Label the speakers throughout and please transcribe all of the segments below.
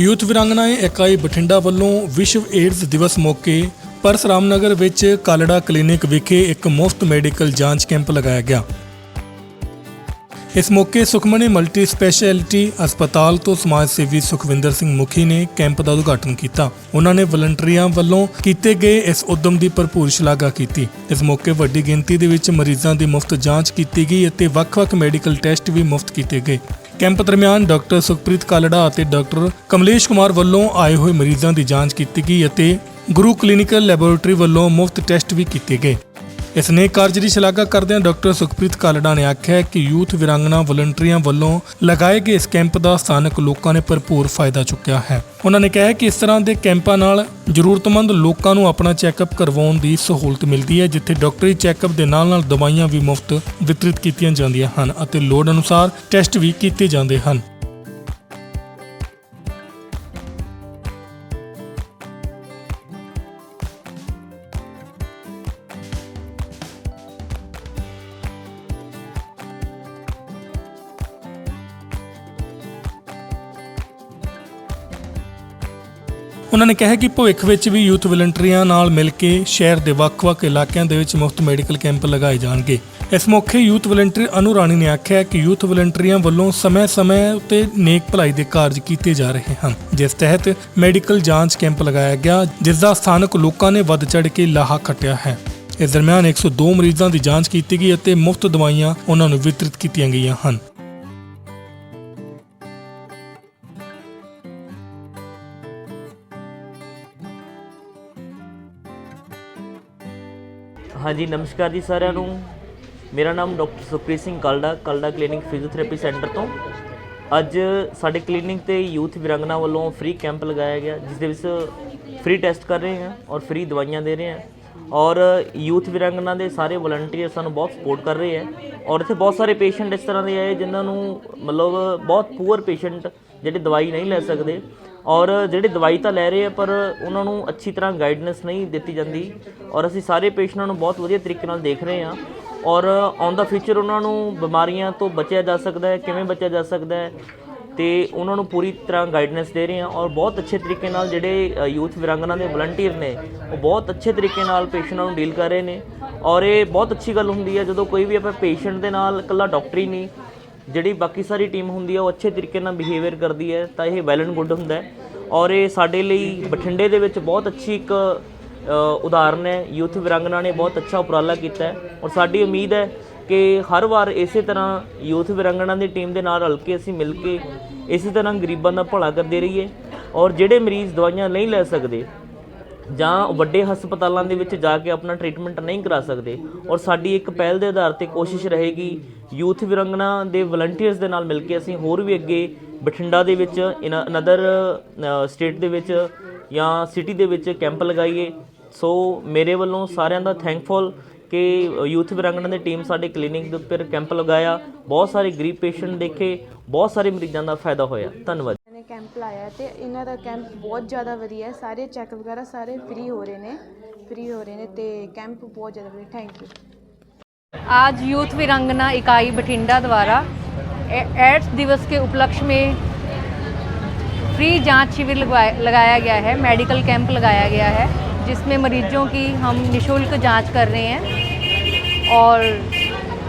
Speaker 1: Youth ਵਿਰੰਗਨਾਏ ਇਕਾਈ ਬਠਿੰਡਾ ਵੱਲੋਂ ਵਿਸ਼ਵ ਏਡਜ਼ ਦਿਵਸ ਮੌਕੇ ਪਰਸਰਾਮ ਨਗਰ ਵਿੱਚ ਕਾਲੜਾ ਕਲੀਨਿਕ ਵਿਖੇ ਇੱਕ ਮੁਫਤ ਮੈਡੀਕਲ ਜਾਂਚ ਕੈਂਪ ਲਗਾਇਆ ਗਿਆ। ਇਸ ਮੌਕੇ ਸੁਖਮਣੀ ਮਲਟੀ ਸਪੈਸ਼ਲਿਟੀ ਹਸਪਤਾਲ ਤੋਂ ਸਮਾਜ ਸੇਵੀ ਸੁਖਵਿੰਦਰ ਸਿੰਘ ਮੁਖੀ ਨੇ ਕੈਂਪ ਦਾ ਉਦਘਾਟਨ ਕੀਤਾ। ਉਹਨਾਂ ਨੇ ਵਲੰਟੀਅਰਾਂ ਵੱਲੋਂ ਕੀਤੇ ਗਏ ਇਸ ਉਦਮ ਦੀ ਭਰਪੂਰ ਸ਼ਲਾਘਾ ਕੀਤੀ। ਇਸ ਮੌਕੇ ਵੱਡੀ ਗਿਣਤੀ ਦੇ ਵਿੱਚ ਮਰੀਜ਼ਾਂ ਦੀ ਮੁਫਤ ਜਾਂਚ ਕੀਤੀ ਗਈ ਅਤੇ ਵੱਖ-ਵੱਖ ਮੈਡੀਕਲ ਟੈਸਟ ਵੀ ਮੁਫਤ ਕੀਤੇ ਗਏ। ਕੈਂਪ ਦਰਮਿਆਨ ਡਾਕਟਰ ਸੁਖਪ੍ਰੀਤ ਕਾਲੜਾ ਅਤੇ ਡਾਕਟਰ ਕਮਲੇਸ਼ ਕੁਮਾਰ ਵੱਲੋਂ ਆਏ ਹੋਏ ਮਰੀਜ਼ਾਂ ਦੀ ਜਾਂਚ ਕੀਤੀ ਗਈ ਅਤੇ ਗੁਰੂ ਕਲੀਨਿਕਲ ਲੈਬੋਰੇਟਰੀ ਵੱਲੋਂ ਮੁਫਤ ਟੈਸਟ ਵੀ ਕੀਤੇ ਗਏ। ਇਸ ਨੇ ਕਾਰਜ ਦੀ ਸ਼ਲਾਘਾ ਕਰਦਿਆਂ ਡਾਕਟਰ ਸੁਖਪ੍ਰੀਤ ਕਾਲੜਾ ਨੇ ਆਖਿਆ ਕਿ ਯੂਥ ਵਿਰੰਗਨਾ ਵਲੰਟੀਅਰਾਂ ਵੱਲੋਂ ਲਗਾਏ ਗਏ ਇਸ ਕੈਂਪ ਦਾ ਸਥਾਨਕ ਲੋਕਾਂ ਨੇ ਭਰਪੂਰ ਫਾਇਦਾ ਚੁੱਕਿਆ ਹੈ। ਉਹਨਾਂ ਨੇ ਕਿਹਾ ਕਿ ਇਸ ਤਰ੍ਹਾਂ ਦੇ ਕੈਂਪਾਂ ਨਾਲ ਜ਼ਰੂਰਤਮੰਦ ਲੋਕਾਂ ਨੂੰ ਆਪਣਾ ਚੈੱਕਅਪ ਕਰਵਾਉਣ ਦੀ ਸਹੂਲਤ ਮਿਲਦੀ ਹੈ, ਜਿੱਥੇ ਡਾਕਟਰੀ ਚੈੱਕਅਪ ਦੇ ਨਾਲ-ਨਾਲ ਦਵਾਈਆਂ ਵੀ ਮੁਫਤ ਵਿਤਰਿਤ ਕੀਤੀਆਂ ਜਾਂਦੀਆਂ ਹਨ ਅਤੇ ਲੋੜ ਅਨੁਸਾਰ ਟੈਸਟ ਵੀ ਕੀਤੇ ਜਾਂਦੇ ਹਨ। ਉਹਨਾਂ ਨੇ ਕਿਹਾ ਕਿ ਭਵਿੱਖ ਵਿੱਚ ਵੀ ਯੂਥ ਵਲੰਟੀਅਰਾਂ ਨਾਲ ਮਿਲ ਕੇ ਸ਼ਹਿਰ ਦੇ ਵੱਖ-ਵੱਖ ਇਲਾਕਿਆਂ ਦੇ ਵਿੱਚ ਮੁਫਤ ਮੈਡੀਕਲ ਕੈਂਪ ਲਗਾਏ ਜਾਣਗੇ। ਇਸ ਮੌਕੇ ਯੂਥ ਵਲੰਟੀਅਰ ਅਨੂ ਰਾਣੀ ਨੇ ਆਖਿਆ ਕਿ ਯੂਥ ਵਲੰਟੀਅਰਾਂ ਵੱਲੋਂ ਸਮੇਂ-ਸਮੇਂ ਉੱਤੇ ਨੇਕ ਭਲਾਈ ਦੇ ਕਾਰਜ ਕੀਤੇ ਜਾ ਰਹੇ ਹਨ। ਜਿਸ ਤਹਿਤ ਮੈਡੀਕਲ ਜਾਂਚ ਕੈਂਪ ਲਗਾਇਆ ਗਿਆ, ਜਿਸ ਦਾ ਸਥਾਨਕ ਲੋਕਾਂ ਨੇ ਵੱਧ ਚੜ੍ਹ ਕੇ ਲਾਹਾ ਖੱਟਿਆ ਹੈ। ਇਸ ਦਰਮਿਆਨ 102 ਮਰੀਜ਼ਾਂ ਦੀ ਜਾਂਚ ਕੀਤੀ ਗਈ ਅਤੇ ਮੁਫਤ ਦਵਾਈਆਂ ਉਹਨਾਂ ਨੂੰ ਵਿਤਰਿਤ ਕੀਤੀਆਂ ਗਈਆਂ ਹਨ।
Speaker 2: ਹਾਂਜੀ, ਨਮਸਕਾਰ ਜੀ ਸਾਰਿਆਂ ਨੂੰ। ਮੇਰਾ ਨਾਮ doctor Sukhpreet Singh Kalda Kalda clinic physiotherapy centre ਤੋਂ। ਅੱਜ ਸਾਡੇ ਕਲੀਨਿਕ ਤੇ ਯੂਥ ਵਿਰੰਗਨਾ ਵੱਲੋਂ ਫ੍ਰੀ ਕੈਂਪ ਲਗਾਇਆ ਗਿਆ, ਜਿਸ ਦੇ ਵਿੱਚ ਫ੍ਰੀ ਟੈਸਟ ਕਰ ਰਹੇ ਹਾਂ ਔਰ ਫ੍ਰੀ ਦਵਾਈਆਂ ਦੇ ਰਹੇ ਹਾਂ। ਔਰ ਯੂਥ ਵਿਰੰਗਨਾ ਦੇ ਸਾਰੇ ਵਲੰਟੀਅਰ ਸਾਨੂੰ ਬਹੁਤ ਸਪੋਰਟ ਕਰ ਰਹੇ ਹੈ। ਔਰ ਇੱਥੇ ਬਹੁਤ ਸਾਰੇ ਪੇਸ਼ੈਂਟ ਇਸ ਤਰ੍ਹਾਂ ਦੇ ਆਏ ਜਿਨ੍ਹਾਂ ਨੂੰ ਮਤਲਬ ਬਹੁਤ ਪੂਅਰ ਪੇਸ਼ੈਂਟ ਜਿਹੜੇ ਦਵਾਈ ਨਹੀਂ ਲੈ ਸਕਦੇ। ਔਰ ਜਿਹੜੇ ਦਵਾਈ ਤਾਂ ਲੈ ਰਹੇ ਆ, ਪਰ ਉਹਨਾਂ ਨੂੰ ਅੱਛੀ ਤਰ੍ਹਾਂ ਗਾਈਡਨੈਸ ਨਹੀਂ ਦਿੱਤੀ ਜਾਂਦੀ। ਔਰ ਅਸੀਂ ਸਾਰੇ ਪੇਸ਼ੈਂਟਾਂ ਨੂੰ ਬਹੁਤ ਵਧੀਆ ਤਰੀਕੇ ਨਾਲ ਦੇਖ ਰਹੇ ਹਾਂ। ਔਰ ਔਨ ਦਾ ਫਿਊਚਰ ਉਹਨਾਂ ਨੂੰ ਬਿਮਾਰੀਆਂ ਤੋਂ ਬਚਿਆ ਜਾ ਸਕਦਾ ਹੈ, ਕਿਵੇਂ ਬਚਿਆ ਜਾ ਸਕਦਾ ਹੈ, ਤੇ ਉਹਨਾਂ ਨੂੰ ਪੂਰੀ ਤਰ੍ਹਾਂ ਗਾਈਡਨੈਸ ਦੇ ਰਹੇ ਹਾਂ। ਔਰ ਬਹੁਤ ਅੱਛੇ ਤਰੀਕੇ ਨਾਲ ਜਿਹੜੇ ਯੂਥ ਵਿਰੰਗਨਾ ਦੇ ਵਲੰਟੀਅਰ ਨੇ, ਉਹ ਬਹੁਤ ਅੱਛੇ ਤਰੀਕੇ ਨਾਲ ਪੇਸ਼ੈਂਟਾਂ ਨੂੰ ਡੀਲ ਕਰ ਰਹੇ ਨੇ। ਔਰ ਇਹ ਬਹੁਤ ਅੱਛੀ ਗੱਲ ਹੁੰਦੀ ਹੈ, ਜਦੋਂ ਕੋਈ ਵੀ ਆਪਾਂ ਪੇਸ਼ੈਂਟ ਦੇ ਨਾਲ ਇਕੱਲਾ ਡਾਕਟਰ ਹੀ ਨਹੀਂ ਜਿਹੜੀ ਬਾਕੀ ਸਾਰੀ ਟੀਮ ਹੁੰਦੀ ਹੈ ਉਹ ਅੱਛੇ ਤਰੀਕੇ ਨਾਲ ਬਿਹੇਵੀਅਰ ਕਰਦੀ ਹੈ, ਤਾਂ ਇਹ ਵੈਲ ਐਂਡ ਗੁੱਡ ਹੁੰਦਾ ਹੈ। ਔਰ ਇਹ ਸਾਡੇ ਲਈ ਬਠਿੰਡੇ ਦੇ ਵਿੱਚ ਬਹੁਤ ਅੱਛੀ ਇੱਕ ਉਦਾਹਰਨ ਹੈ। ਯੂਥ ਵਿਰੰਗਨਾ ਨੇ ਬਹੁਤ ਅੱਛਾ ਉਪਰਾਲਾ ਕੀਤਾ ਹੈ। ਔਰ ਸਾਡੀ ਉਮੀਦ ਹੈ ਕਿ ਹਰ ਵਾਰ ਇਸੇ ਤਰ੍ਹਾਂ ਯੂਥ ਵਿਰੰਗਨਾ ਦੀ ਟੀਮ ਦੇ ਨਾਲ ਰਲ ਕੇ ਅਸੀਂ ਮਿਲ ਕੇ ਇਸੇ ਤਰ੍ਹਾਂ ਗਰੀਬਾਂ ਦਾ ਭਲਾ ਕਰਦੇ ਰਹੀਏ। ਔਰ ਜਿਹੜੇ ਮਰੀਜ਼ ਦਵਾਈਆਂ ਨਹੀਂ ਲੈ ਸਕਦੇ ਜਾਂ ਵੱਡੇ ਹਸਪਤਾਲਾਂ ਦੇ ਵਿੱਚ ਜਾ ਕੇ ਆਪਣਾ ਟ੍ਰੀਟਮੈਂਟ ਨਹੀਂ ਕਰਾ ਸਕਦੇ। ਔਰ ਸਾਡੀ ਇੱਕ ਪਹਿਲ ਦੇ ਆਧਾਰ ਤੇ ਕੋਸ਼ਿਸ਼ ਰਹੇਗੀ ਯੂਥ ਵਿਰੰਗਨਾ ਦੇ ਵਲੰਟੀਅਰਸ ਦੇ ਨਾਲ ਮਿਲ ਕੇ ਅਸੀਂ ਹੋਰ ਵੀ ਅੱਗੇ ਬਠਿੰਡਾ ਦੇ ਵਿੱਚ, ਇਨ ਅਨਦਰ ਸਟੇਟ ਦੇ ਵਿੱਚ ਜਾਂ ਸਿਟੀ ਦੇ ਵਿੱਚ ਕੈਂਪ ਲਗਾਈਏ। ਸੋ ਮੇਰੇ ਵੱਲੋਂ ਸਾਰਿਆਂ ਦਾ ਥੈਂਕਫੁਲ ਕਿ ਯੂਥ ਵਿਰੰਗਨਾ ਦੀ ਟੀਮ ਸਾਡੇ ਕਲੀਨਿਕ ਦੇ ਉੱਪਰ ਕੈਂਪ ਲਗਾਇਆ। ਬਹੁਤ ਸਾਰੇ ਗਰੀਬ ਪੇਸ਼ੈਂਟ ਦੇਖੇ, ਬਹੁਤ ਸਾਰੇ ਮਰੀਜ਼ਾਂ ਦਾ ਫਾਇਦਾ ਹੋਇਆ। ਧੰਨਵਾਦ।
Speaker 3: ਕੈਂਪ ਲਾਇਆ ਤੇ ਇਹਨਾਂ ਦਾ ਕੈਂਪ ਬਹੁਤ ਜ਼ਿਆਦਾ ਵਧੀਆ ਹੈ ਸਾਰੇ ਚੈੱਕ ਵਗੈਰਾ ਸਾਰੇ ਫ੍ਰੀ ਹੋ ਰਹੇ ਨੇ ਫ੍ਰੀ ਹੋ ਰਹੇ ਨੇ ਤੇ ਕੈਂਪ ਬਹੁਤ ਜ਼ਿਆਦਾ ਵਧੀਆ ਥੈਂਕ ਯੂ
Speaker 4: आज यूथ वीरांगना इकाई बठिंडा द्वारा ए- एड्स दिवस के उपलक्ष्य में फ्री जांच शिविर लगवाया लगाया गया है मेडिकल कैंप लगाया गया है जिसमें मरीजों की हम निशुल्क जांच कर रहे हैं और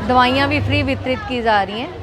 Speaker 4: दवाइयाँ भी फ्री वितरित की जा रही हैं